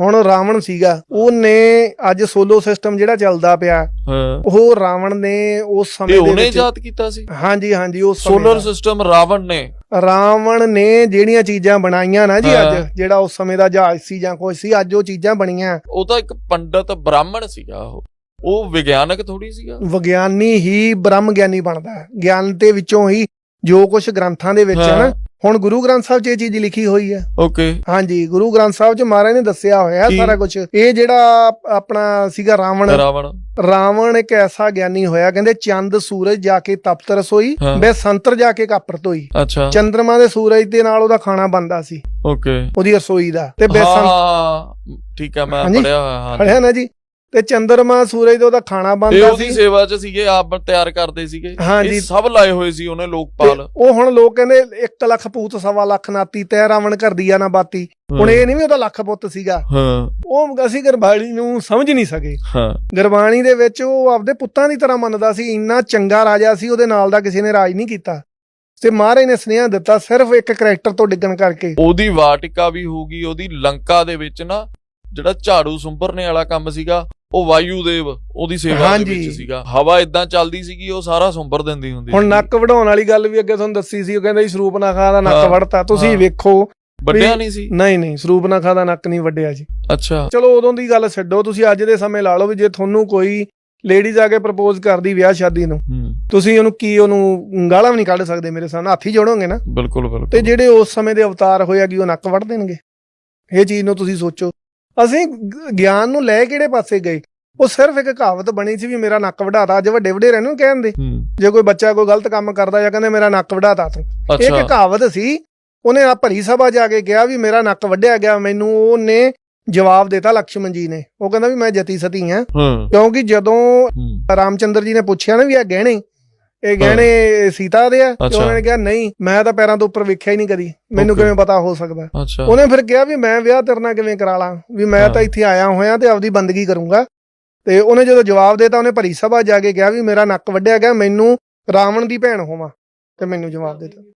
ਹੁਣ ਰਾਵਣ ਸੀਗਾ ਉਹਨੇ ਅੱਜ ਸੋਲੋ ਸਿਸਟਮ ਜਿਹੜਾ ਚੱਲਦਾ ਪਿਆ ਹਾਂ। ਉਹ ਰਾਵਣ ਨੇ ਉਸ ਸਮੇਂ ਦੇ ਉਹਨੇ ਵਿੱਚ ਇਜਾਦ ਕੀਤਾ ਸੀ? ਹਾਂਜੀ ਹਾਂਜੀ ਉਸ ਸਮੇਂ ਸੋਲਰ ਦਾ। ਸਿਸਟਮ ਰਾਵਣ ਨੇ। ਰਾਵਣ ਨੇ ਜਿਹੜੀਆਂ ਚੀਜ਼ਾਂ ਬਣਾਈਆਂ ਨਾ ਜੀ ਹਾਂ। ਅੱਜ ਜਿਹੜਾ ਉਸ ਸਮੇਂ ਦਾ ਜਹਾਜ਼ ਸੀ ਜਾਂ ਕੁਝ ਸੀ ਅੱਜ ਉਹ ਚੀਜ਼ਾਂ ਬਣੀਆਂ। ਉਹ ਤਾਂ ਇੱਕ ਪੰਡਤ ਬ੍ਰਾਹਮਣ ਸੀਗਾ ਉਹ। ਉਹ ਵਿਗਿਆਨਕ ਥੋੜੀ ਸੀਗਾ। ਵਿਗਿਆਨੀ ਹੀ ਬ੍ਰਹਮ ਗਿਆਨੀ ਬਣਦਾ ਹੈ। ਗਿਆਨ ਦੇ ਵਿੱਚੋਂ ਹੀ ਜੋ ਕੁਝ ਗ੍ਰੰਥਾਂ ਦੇ ਵਿੱਚ ਹੈ ਨਾ ਹਾਂ। ਹੁਣ ਗੁਰੂ ਗ੍ਰੰਥ ਸਾਹਿਬ 'ਚ ਇਹ ਚੀਜ਼ ਲਿਖੀ ਹੋਈ ਹੈ। ਓਕੇ ਹਾਂਜੀ ਗੁਰੂ ਗ੍ਰੰਥ ਸਾਹਿਬ 'ਚ ਮਹਾਰਾਜ ਨੇ ਦੱਸਿਆ ਹੋਇਆ ਹੈ? ਸਾਰਾ ਕੁਝ ਇਹ ਜਿਹੜਾ ਆਪਣਾ ਸੀਗਾ ਰਾਵਣ। ਰਾਵਣ। ਰਾਵਣ ਇੱਕ ਐਸਾ ਗਿਆਨੀ ਹੋਇਆ ਕਹਿੰਦੇ ਚੰਦ ਸੂਰਜ ਜਾ ਕੇ ਤਪਤ ਰਸੋਈ। ਬੇ ਸੰਤਰ ਜਾ ਕੇ ਕਾਪਰਤ ਹੋਈ ਅੱਛਾ। ਚੰਦਰਮਾ ਦੇ ਸੂਰਜ ਦੇ ਨਾਲ ਉਹਦਾ ਖਾਣਾ ਬਣਦਾ ਸੀ। ਓਕੇ ਉਹਦੀ ਰਸੋਈ ਦਾ। ਤੇ ਬੇਸੰਤ ਹਾਂ ਠੀਕ ਹੈ ਮੈਂ। ਪੜਿਆ ਹੋਇਆ ਹਾਂ ਪੜਿਆ ਨਾ ਜੀ? ਤੇ ਚੰਦਰਮਾ ਸੂਰਜ ਦਾ ਉਹਦਾ ਖਾਣਾ ਇਹ ਬਣਦਾ ਉਹਦੀ ਸੀ। ਸੇਵਾ 'ਚ ਸੀਗੇ ਆਪ ਤਿਆਰ ਕਰਦੇ ਸੀਗੇ। ਹਾਂਜੀ। ਇਹ ਸਭ ਲਾਏ ਹੋਏ ਸੀ ਉਹਨੇ ਤੇ ਲੋਕਪਾਲ ਉਹ ਹੁਣ ਲੋਕ ਕਹਿੰਦੇ 1 ਲੱਖ ਪੂਤ ਸਵਾ ਲੱਖ ਨਾਤੀ ਤੈ ਰਾਵਣ ਕਰਦੀ ਆ ਨਾ ਬਾਤੀ। ਹੁਣ ਇਹ ਨਹੀਂ ਵੀ ਉਹਦਾ ਲੱਖ ਪੁੱਤ ਸੀਗਾ। ਹਾਂ। ਉਹ ਅਸੀਂ ਗਰਬਾਣੀ ਨੂੰ ਸਮਝ ਨਹੀਂ ਸਕੇ। ਹਾਂ। ਗਰਬਾਣੀ ਦੇ ਵਿੱਚ ਉਹ ਆਪਦੇ ਪੁੱਤਾਂ ਦੀ ਤਰ੍ਹਾਂ ਮੰਨਦਾ ਸੀ ਇੰਨਾ ਚੰਗਾ ਰਾਜਾ ਸੀ ਉਹਦੇ ਨਾਲ ਦਾ ਕਿਸੇ ਨੇ ਰਾਜ ਨਹੀਂ ਕੀਤਾ। ਤੇ ਮਹਾਰਾਜ ਨੇ ਸੁਨੇਹਾ ਦਿੱਤਾ ਸਿਰਫ ਇੱਕ ਕਰੈਕਟਰ ਤੋਂ ਡਿੱਗਣ ਕਰਕੇ। ਉਹਦੀ ਵਾਟਿਕਾ ਵੀ ਹੋਊਗੀ ਉਹਦੀ ਲੰਕਾ ਦੇ ਵਿੱਚ ਨਾ ਜਿਹੜਾ ਝਾੜੂ ਸੁੰਭਰਨੇ ਵਾਲਾ ਕੰਮ ਸੀਗਾ ਉਹ ਵਾਯੂ ਦੇਵ ਉਹਦੀ ਸੇਵਾ ਦੇ। ਵਿੱਚ ਸੀਗਾ। ਹਵਾ ਇਦਾਂ ਚੱਲਦੀ ਸੀਗੀ ਉਹ ਸਾਰਾ ਸੁੰਭਰ ਦਿੰਦੀ ਹੁੰਦੀ ਹੁਣ। ਨੱਕ ਵਢਾਉਣ ਵਾਲੀ ਗੱਲ ਵੀ ਅੱਗੇ ਤੁਹਾਨੂੰ ਦੱਸੀ ਸੀ ਉਹ ਕਹਿੰਦਾ ਜੀ ਸਰੂਪ ਨਾਖਾ ਦਾ ਨੱਕ ਵੜਤਾ ਤੁਸੀਂ। ਵੇਖੋ। ਵੱਡਿਆ ਨਹੀਂ ਸੀ? ਨਹੀਂ ਨਹੀਂ ਸਰੂਪ ਨਾਖਾ ਦਾ ਨੱਕ ਨਹੀਂ ਵੱਡਿਆ ਜੀ। ਅੱਛਾ। ਚਲੋ ਉਦੋਂ ਦੀ ਗੱਲ ਛੱਡੋ ਤੁਸੀਂ ਅੱਜ ਦੇ ਸਮੇਂ ਲਾ ਲਓ ਵੀ ਜੇ ਤੁਹਾਨੂੰ ਕੋਈ ਲੇਡੀਜ਼ ਆ ਕੇ ਪ੍ਰਪੋਜ਼ ਕਰਦੀ ਵਿਆਹ ਸ਼ਾਦੀ ਨੂੰ ਤੁਸੀਂ ਉਹਨੂੰ ਕੀ ਉਹਨੂੰ ਗਾਲਾਂ ਵੀ ਨਹੀਂ ਕੱਢ ਸਕਦੇ ਮੇਰੇ ਸਾਹਮਣੇ ਹੱਥ ਜੋੜੋਗੇ ਨਾ? ਬਿਲਕੁਲ ਬਿਲਕੁਲ। ਤੇ ਜਿਹੜੇ ਉਸ ਸਮੇਂ ਦੇ ਅਵਤਾਰ ਹੋਇਆ ਕਿ ਉਹ ਨੱਕ ਵੱਢ ਦੇਣਗੇ? ਇਹ ਚੀਜ਼ ਨੂੰ ਤੁਸੀਂ ਸੋਚੋ। ਅਸੀਂ ਗਿਆਨ ਨੂੰ ਲੈ ਕਿਹੜੇ ਪਾਸੇ ਗਏ? ਉਹ ਸਿਰਫ ਇੱਕ ਕਹਾਵਤ ਬਣੀ ਸੀ ਵੀ ਮੇਰਾ ਨੱਕ ਵਢਾਤਾ। ਅੱਜ ਵੱਡੇ ਵਡੇਰਿਆਂ ਨੂੰ ਕਹਿੰਦੇ ਜੇ ਕੋਈ ਬੱਚਾ ਕੋਈ ਗਲਤ ਕੰਮ ਕਰਦਾ ਜਾਂ ਕਹਿੰਦੇ ਮੇਰਾ ਨੱਕ ਵਢਾਤਾ ਤੂੰ। ਇਹ ਇੱਕ ਕਹਾਵਤ ਸੀ। ਉਹਨੇ ਆ ਭਰੀ ਸਭਾ ਜਾ ਕੇ ਕਿਹਾ ਵੀ ਮੇਰਾ ਨੱਕ ਵੱਢਿਆ ਗਿਆ। ਮੈਨੂੰ ਉਹਨੇ ਜਵਾਬ ਦਿੱਤਾ ਲక్ష్ਮਣ ਜੀ ਨੇ। ਉਹ ਕਹਿੰਦਾ ਵੀ ਮੈਂ ਜਤੀ ਸਤੀ ਹਾਂ। ਕਿਉਂਕਿ ਜਦੋਂ ਰਾਮਚੰਦਰ ਜੀ ਨੇ ਪੁੱਛਿਆ ਨਾ ਵੀ ਇਹ ਗਹਿਣੇ ਇਹ ਗਹਿਣੇ ਸੀਤਾ ਦੇ ਆ ਤੇ। ਉਹਨਾਂ ਨੇ ਕਿਹਾ ਨਹੀਂ ਮੈਂ ਤਾਂ ਪੈਰਾਂ ਤੋਂ ਉੱਪਰ ਵੇਖਿਆ ਹੀ ਨਹੀਂ ਕਦੀ। ਮੈਨੂੰ. ਕਿਵੇਂ ਪਤਾ ਹੋ ਸਕਦਾ? ਉਹਨੇ ਫਿਰ ਕਿਹਾ ਵੀ ਮੈਂ ਵਿਆਹ ਤੇਰੇ ਨਾਲ ਕਿਵੇਂ ਕਰਾ ਲਾਂ ਵੀ ਮੈਂ ਤਾਂ। ਇੱਥੇ ਆਇਆ ਹੋਇਆ ਤੇ ਆਪਦੀ ਬੰਦਗੀ ਕਰੂੰਗਾ। ਤੇ ਉਹਨੇ ਜਦੋਂ ਜਵਾਬ ਦਿੱਤਾ ਉਹਨੇ ਭਰੀ ਸਭਾ ਜਾ ਕੇ ਕਿਹਾ ਵੀ ਮੇਰਾ ਨੱਕ ਵੱਢਿਆ ਗਿਆ ਮੈਨੂੰ ਰਾਵਣ ਦੀ ਭੈਣ ਹੋਵਾਂ। ਤੇ ਮੈਨੂੰ ਜਵਾਬ ਦਿੱਤਾ।